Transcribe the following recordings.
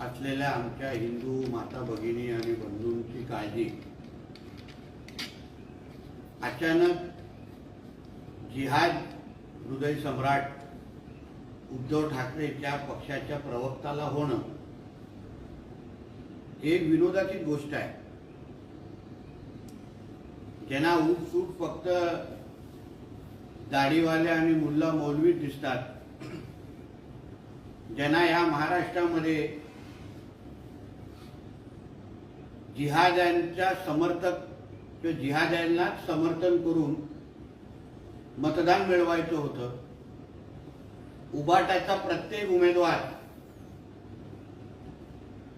असलेल्या आमच्या हिंदू माता भगिनी आणि बंधूंची काळजी. अचानक जिहाद हृदय सम्राट उद्धव ठाकरेच्या पक्षाच्या प्रवक्ताला होणं हे एक विनोदाची गोष्ट आहे. ज्यांना सूट फक्त दाढीवाले आणि मुल्ला मौलवी दिसतात ज्यांना या महाराष्ट्रामध्ये जिहाद्यांच्या समर्थक किंवा जिहाद्यांना समर्थन करून मतदान मिळवायचं होतं उबाटाचा प्रत्येक उमेदवार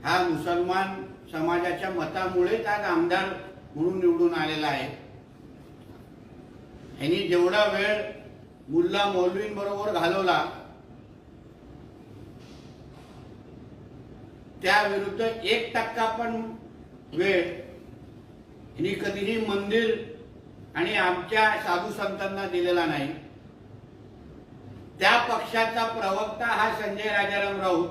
हा मुसलमान समाजाच्या मतामुळेच आज आमदार म्हणून निवडून आलेला आहे. ह्यांनी जेवढा वेळ मुल्ला मौलवींबरोबर घालवला त्या विरुद्ध एक टक्का पण वेळ. ह्यांनी कधीही मंदिर आणि आमच्या साधू संतांना दिलेला नाही. त्या पक्षाचा प्रवक्ता हा संजय राजाराम राऊत.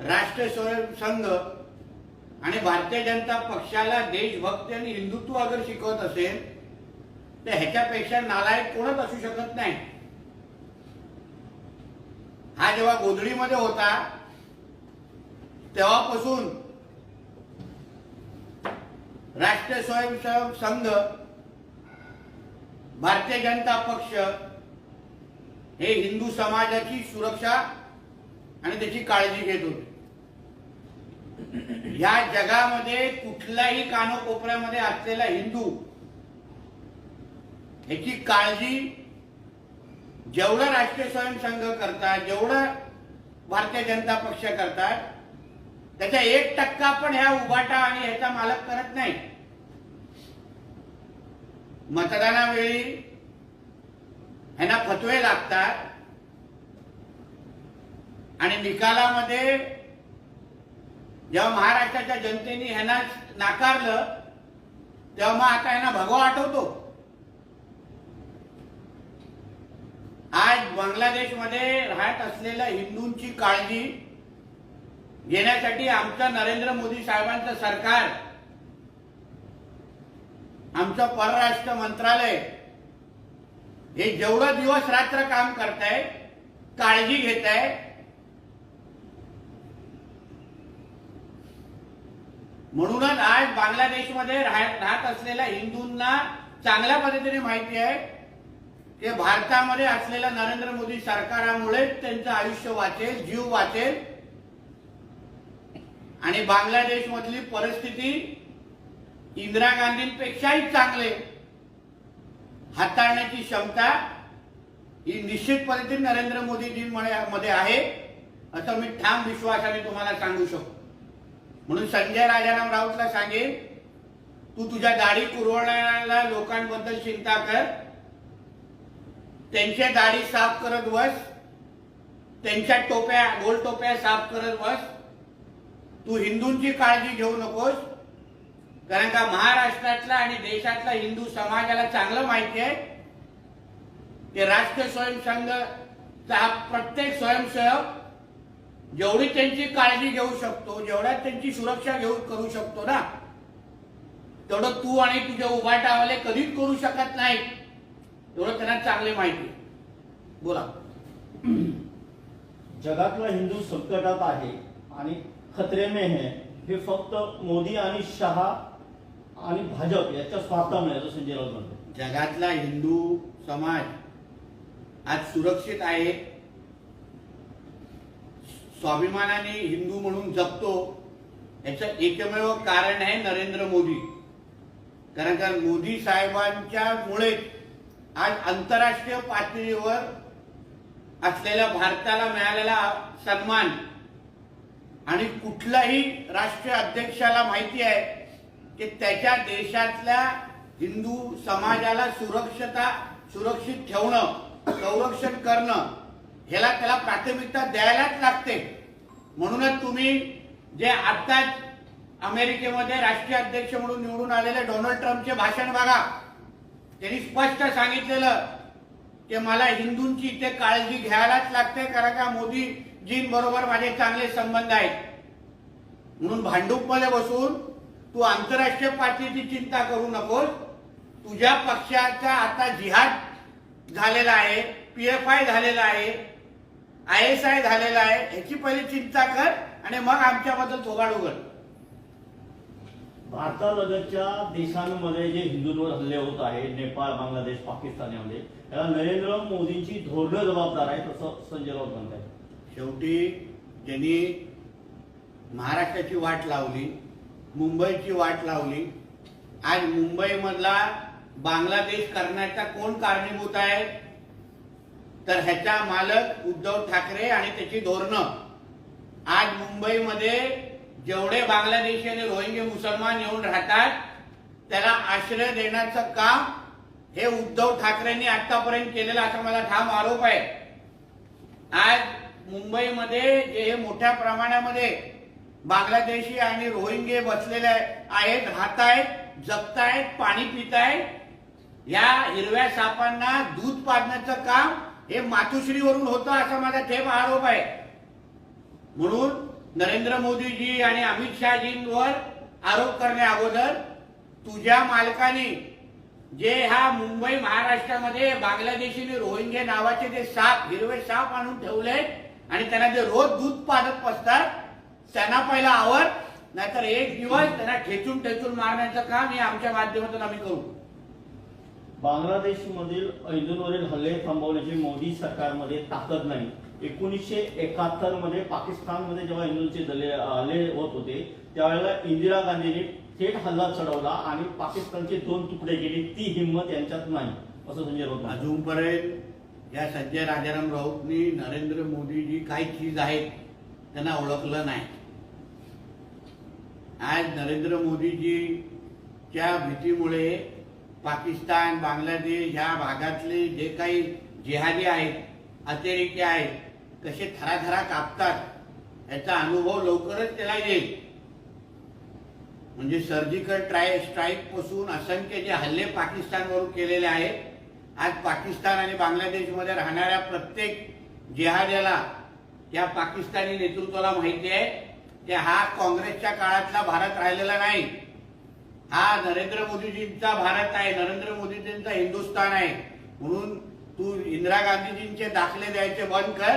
राष्ट्र स्वयंसंघ आणि भारतीय जनता पक्षाला देशभक्ती आणि हिंदुत्व अगर शिकवत असेल तर ह्याच्यापेक्षा नालायक कोणच असू शकत नाही. हा जेव्हा गोधडीमध्ये होता तेव्हापासून राष्ट्रीय स्वयंसेवक संघ भारतीय जनता पक्ष हे हिंदू समाजाची सुरक्षा आणि त्याची काळजी घेत होते. या जगामध्ये कुठल्याही कानोकोपऱ्यामध्ये असलेला हिंदू ह्याची काळजी जेवढं राष्ट्रीय स्वयंसंघ करतात जेवढं भारतीय जनता पक्ष करतात त्याचा एक टक्का पण ह्या उभाटा आणि ह्याचा मालक करत नाही. मतदानावेळी ह्यांना फतवे लागतात. आणि निकालामध्ये जेव्हा महाराष्ट्राच्या जनतेने ह्यांना नाकारलं तेव्हा मग आता ह्यांना भगवा आठवतो. आज बांगलादेशमध्ये राहत असलेल्या हिंदूंची काळजी घेण्यासाठी आमचं नरेंद्र मोदी साहेबांचं सरकार आमचं परराष्ट्र मंत्रालय हे जेवढं दिवस रात्र काम करताय काळजी घेत आहे म्हणूनच आज बांगलादेशमध्ये राहत राहत असलेल्या हिंदूंना चांगल्या पद्धतीने माहिती आहे की भारतामध्ये असलेल्या नरेंद्र मोदी सरकारामुळेच त्यांचं आयुष्य वाचेल जीव वाचेल. आणि बांगलादेश मधली परिस्थिती इंदिरा गांधींपेक्षाही चांगले. हाताळण्याची क्षमता ही निश्चित पद्धतीने नरेंद्र मोदीजींमध्ये आहे असं मी ठाम विश्वासाने तुम्हाला सांगू शकतो. म्हणून संजय राजाराम राऊतला सांगेन तू तुझ्या दाढी कुरवणाऱ्या लोकांबद्दल चिंता कर. त्यांच्या दाढी साफ करत बस. त्यांच्या टोप्या गोल टोप्या साफ करत बस. तू हिंदूंची काळजी घेऊ नकोस. कारण का महाराष्ट्रातला आणि देशातला हिंदू समाजाला चांगलं माहिती आहे. की राष्ट्रीय स्वयंसंघ चा प्रत्येक स्वयंसेवक जेवढी त्यांची काळजी घेऊ शकतो जेवढ्या त्यांची सुरक्षा घेऊ करू शकतो ना. तेवढं तू आणि तुझे उभाटावाले कधीच करू शकत नाही. तेवढं त्यांना चांगली माहिती आहे. बोला. जगातला हिंदू संकटात आहे आणि खतरे में है हे फक्त मोदी आणि शहा आणि भाजप याच्या स्वार्थामुळे असं संजय राऊत म्हणतो जगातला हिंदू समाज आज सुरक्षित आहे. स्वाभिमानाने हिंदू म्हणून जगतो याचं एकमेव कारण आहे नरेंद्र मोदी. कारण का मोदी साहेबांच्या मुळे आज आंतरराष्ट्रीय पातळीवर असलेल्या भारताला मिळालेला सन्मान आणि कुठलाही राष्ट्रीय अध्यक्षाला माहिती आहे की त्याच्या देशातल्या हिंदू समाजाला सुरक्षता सुरक्षित ठेवणं संरक्षण करणं ह्याला त्याला प्राथमिकता द्यायलाच लागते. म्हणूनच तुम्ही जे आत्ताच अमेरिकेमध्ये राष्ट्रीय अध्यक्ष म्हणून निवडून आलेले डोनाल्ड ट्रम्पचे भाषण बघा. त्यांनी स्पष्ट सांगितलेलं की मला हिंदूंची इथे काळजी घ्यायलाच लागते कारण का मोदी जींबरोबर माझे चांगले संबंध आहेत. म्हणून भांडूपमध्ये बसून तू आंतरराष्ट्रीय पातळीची चिंता करू नकोस. तुझ्या पक्षाचा आता जिहाद झालेला आहे पीएफआय झालेला आहे आय एस आय झालेला आहे ह्याची पहिली चिंता कर आणि मग आमच्याबद्दल थोबाड उघड भारतालगतच्या देशांमध्ये जे हिंदूंवर हल्ले होत आहे नेपाळ बांगलादेश पाकिस्तान यामध्ये त्याला नरेंद्र मोदींची धोरणं जबाबदार आहे तसं संजय राऊत म्हणतात शेवटी ज्यांनी महाराष्ट्राची वाट लावली मुंबईची वाट लावली आज मुंबईमधला बांगलादेश करण्याचा कोण कारणीभूत आहे? तर ह्याचा मालक उद्धव ठाकरे आणि त्याची धोरणं. आज मुंबईमध्ये जेवढे बांगलादेशी आणि रोहिंगे मुसलमान येऊन राहतात त्याला आश्रय देण्याचं काम हे उद्धव ठाकरेंनी आतापर्यंत केलेलं असा मला ठाम आरोप आहे. आज मुंबईमध्ये जे हे मोठ्या प्रमाणामध्ये बांगलादेशी आणि रोहिंगे बसलेले आहेत राहत आहेत जगतायत पाणी पितायत या हिरव्या सापांना दूध पाजण्याचं काम हे मातुश्रीवरून होतं असा माझा थेट आरोप आहे. म्हणून नरेंद्र मोदीजी आणि अमित शहाजींवर आरोप करण्या अगोदर तुझ्या मालकाने जे हा मुंबई महाराष्ट्रामध्ये बांगलादेशी रोहिंगे नावाचे जे साप हिरवे साप आणून ठेवले आणि त्यांना जे रोज दूध पाजत बसतात त्यांना पहिला आवर नाहीतर एक दिवस त्यांना ठेचून ठेचून मारण्याचं काम हे आमच्या माध्यमातून आम्ही करू. बांगलादेशमधील हिंदूंवरील हल्ले थांबवण्याची मोदी सरकारमध्ये ताकद नाही. एकोणीसशे एकाहत्तरमध्ये पाकिस्तानमध्ये जेव्हा हिंदूंचे दले हल्ले होत होते त्यावेळेला इंदिरा गांधींनी थेट हल्ला चढवला आणि पाकिस्तानचे दोन तुकडे केले. ती हिंमत यांच्यात नाही. असं संजय राऊत. अजूनपर्यंत या संजय राजाराम राऊतनी नरेंद्र मोदीजी काय चीज आहेत त्यांना ओळखलं नाही. आज नरेंद्र मोदीजीच्या भीतीमुळे पाकिस्तान बांगलादेश ह्या भागातले जे काही जिहादी आहेत अतिरेकी आहेत कसे थराथरा कापतात याचा अनुभव लवकरच त्याला येईल. म्हणजे सर्जिकल ट्राय स्ट्राईकपासून असंख्य जे हल्ले पाकिस्तानवरून केलेले आहेत आज पाकिस्तान आणि बांगलादेशमध्ये राहणाऱ्या प्रत्येक जिहाद्याला त्या पाकिस्तानी नेतृत्वाला माहिती आहे की हा काँग्रेसच्या काळातला भारत राहिलेला नाही. हा नरेंद्र मोदीजींचा भारत आहे नरेंद्र मोदीजींचा हिंदुस्थान आहे. म्हणून तू इंदिरा गांधीजींचे दाखले द्यायचे बंद कर.